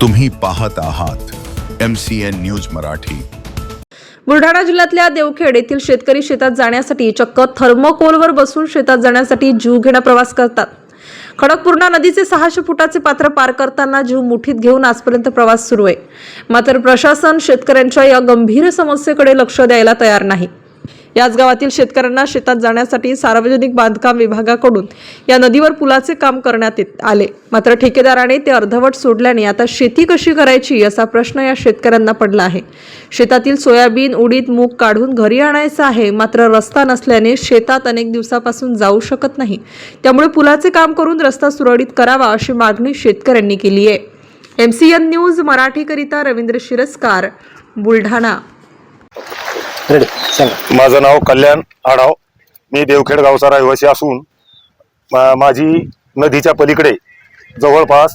तुम्ही पाहत आहात M C N news Marathi. Buldhana जिल्ह्यातल्या देवखेड येथील शेतकरी शेतात जाण्यासाठी चक्क थर्मोकोलवर बसून शेतात जाण्यासाठी जीव घेणा प्रवास करतात. खडकपूर्णा नदीचे सहाशे फुटाचे पात्र पार करताना जीव मुठीत घेऊन आजपर्यंत प्रवास सुरू आहे. मात्र प्रशासन शेतकऱ्यांच्या या गंभीर समस्येकडे लक्ष द्यायला तयार नाही. याच गावातील शेतकऱ्यांना शेतात जाण्यासाठी सार्वजनिक बांधकाम विभागाकडून या नदीवर पुलाचे काम करण्यात येत आले. मात्र ठेकेदाराने ते अर्धवट सोडल्याने आता शेती कशी करायची असा प्रश्न या शेतकऱ्यांना पडला आहे. शेतातील सोयाबीन उडीद मूग काढून घरी आणायचं आहे. मात्र रस्ता नसल्याने शेतात अनेक दिवसापासून जाऊ शकत नाही. त्यामुळे पुलाचे काम करून रस्ता सुरळीत करावा अशी मागणी शेतकऱ्यांनी केली आहे. एम सी एन न्यूज मराठीकरिता रवींद्र शिरस्कार बुलढाणा. रेडी सांगा. माझं नाव कल्याण आढाव. मी देवखेड गावचा रहिवासी असून मा- माझी नदीच्या पलीकडे जवळपास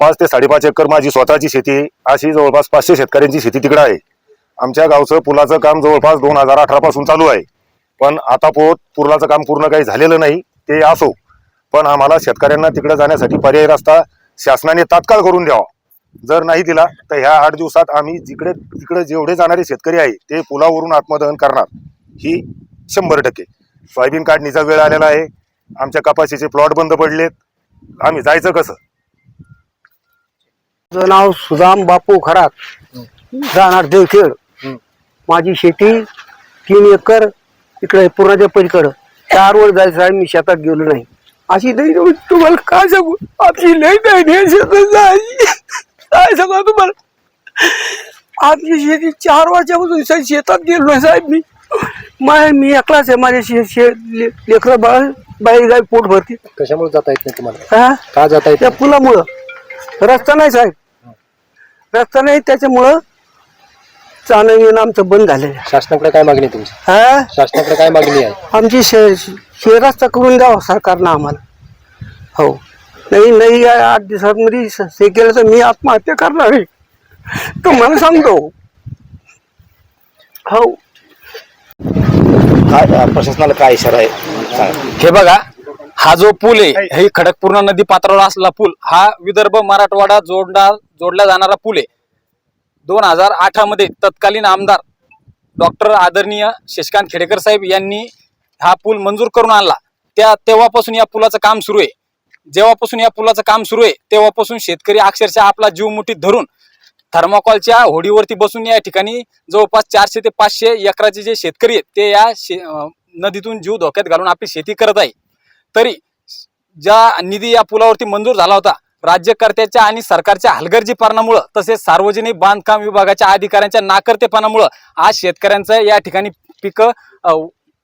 पाच ते साडेपाच एकर माझी स्वतःची शेती आहे. अशी जवळपास पाचशे शेतकऱ्यांची शेती तिकडे आहे. आमच्या गावचं पुलाचं काम जवळपास दोन हजार अठरापासून चालू आहे. पण आता पोत पुलाचं काम पूर्ण काही झालेलं नाही ते असो. पण आम्हाला शेतकऱ्यांना तिकडे जाण्यासाठी पर्यायी रस्ता शासनाने तात्काळ करून द्यावा. जर नाही दिला तर ह्या आठ दिवसात आम्ही जिकडे तिकडे जेवढे जाणारे शेतकरी आहे ते पुलावरून आत्मदहन करणार. ही शंभर टक्के. सोयाबीन काढणीचा वेळ आलेला आहे. आमच्या कपाशीचे प्लॉट बंद पडलेत. आम्ही जायचं कसं? माझं नाव सुदाम बापू खरात. जाणार देवखेड. माझी शेती तीन एकर इकडे पूर्णाच्या पलीकडं. चार वर जायचं आहे मी शेतात गेलो नाही. अशी नाही तुम्हाला काय सांगू? आपली लई नाही शेतात जायची. आपली शेती चार वर्षापासून शेतात गेलो नाही साहेब मी. माय मी एकलाच आहे माझे शे शे लेकरं बाळ बाई गाय पोट भरते. कशामुळे जाता येत नाही तुम्हाला? हा? का जाता येत त्या पुलामुळं. रस्ता नाही साहेब. रस्ता नाही त्याच्यामुळं जाणं येणं आमचं बंद झालेलं आहे. शासनाकडे काय मागणी आहे तुमची? हा? शासनाकडे काय मागणी आहे? आमची शे शे रस्ता करून द्यावा सरकारनं आम्हाला. हो. नाही नाही या आठ दिवसांमध्ये स- हे केलं तर मी आत्महत्या करणार आहे. तुम्हाला सांगतो हो काय प्रशासनाला काय इशारा आहे? सांगा. हे बघा हा जो पूल आहे हे खडकपूर्णा नदी पात्रावर असलेला पूल हा विदर्भ मराठवाडा जोडणार जोडला जाणारा पूल आहे. दोन हजार अठरा मध्ये तत्कालीन आमदार डॉक्टर आदरणीय शशिकांत खेडेकर साहेब यांनी हा पूल मंजूर करून आणला. त्या तेव्हापासून या पुलाचं काम सुरू आहे. जेव्हापासून या पुलाचं काम सुरू आहे तेव्हापासून शेतकरी अक्षरशः आपला जीव मुठीत धरून थर्माकॉलच्या होडीवरती बसून या ठिकाणी जवळपास चारशे ते पाचशे एकराचे जे शेतकरी आहेत ते या शे नदीतून जीव धोक्यात घालून आपली शेती करत आहे. तरी ज्या निधी या पुलावरती मंजूर झाला होता राज्यकर्त्याच्या आणि सरकारच्या हलगर्जीपणामुळं तसेच सार्वजनिक बांधकाम विभागाच्या अधिकाऱ्यांच्या नाकर्तेपणामुळं आज शेतकऱ्यांचं या ठिकाणी पिकं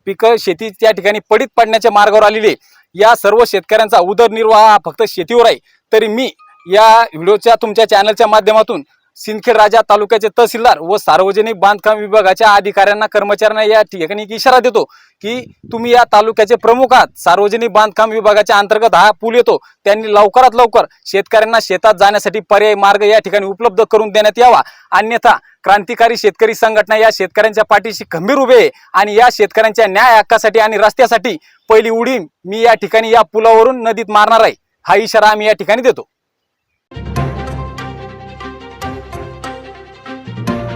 पिकं शेती त्या ठिकाणी पडीत पडण्याच्या मार्गावर आलेली या सर्व शेतकऱ्यांचा उदरनिर्वाह हा फक्त शेतीवर आहे. तरी मी या व्हिडिओच्या तुमच्या चॅनलच्या माध्यमातून सिंदखेड राजा तालुक्याचे तहसीलदार व सार्वजनिक बांधकाम विभागाच्या अधिकाऱ्यांना कर्मचाऱ्यांना या ठिकाणी इशारा देतो की तुम्ही या तालुक्याचे प्रमुख आहात. सार्वजनिक बांधकाम विभागाच्या अंतर्गत हा पूल येतो. त्यांनी लवकरात लवकर शेतकऱ्यांना शेतात जाण्यासाठी पर्यायी मार्ग या ठिकाणी उपलब्ध करून देण्यात यावा. अन्यथा क्रांतिकारी शेतकरी संघटना या शेतकऱ्यांच्या पाठीशी खंबीर उभे आहे आणि या शेतकऱ्यांच्या न्याय हक्कासाठी आणि रस्त्यासाठी पहिली उडी मी या ठिकाणी या पुलावरून नदीत मारणार आहे. हा इशारा आम्ही या ठिकाणी देतो.